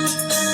Música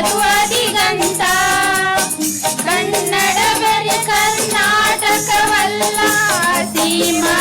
ದಿಗಂತ ಕನ್ನಡ ಬರೆ ಕರ್ನಾಟಕವಲ್ಲ ಸೀಮಾ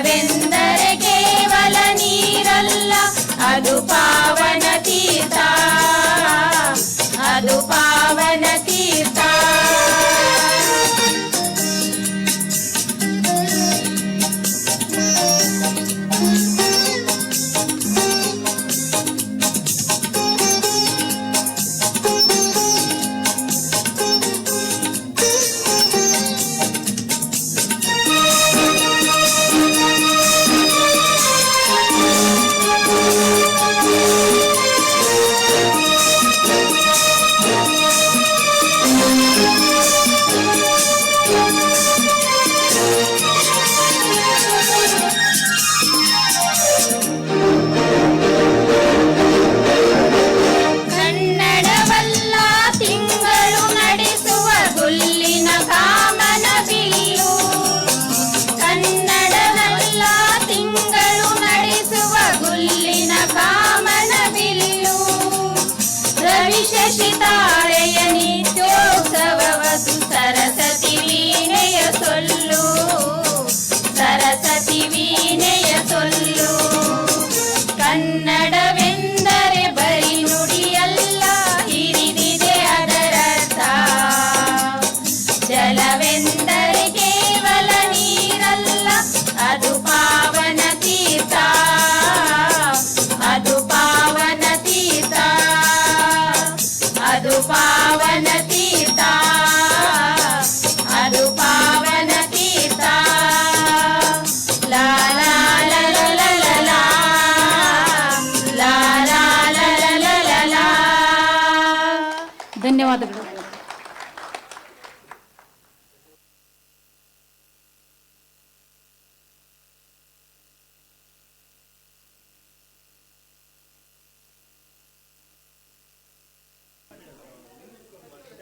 ನಾವೆಂದರೆ ಕೇವಲ ನೀರಲ್ಲ ಅದು ಪಾವನ ತೀರ್ಥ కన్నడ ధన్యవాదాలు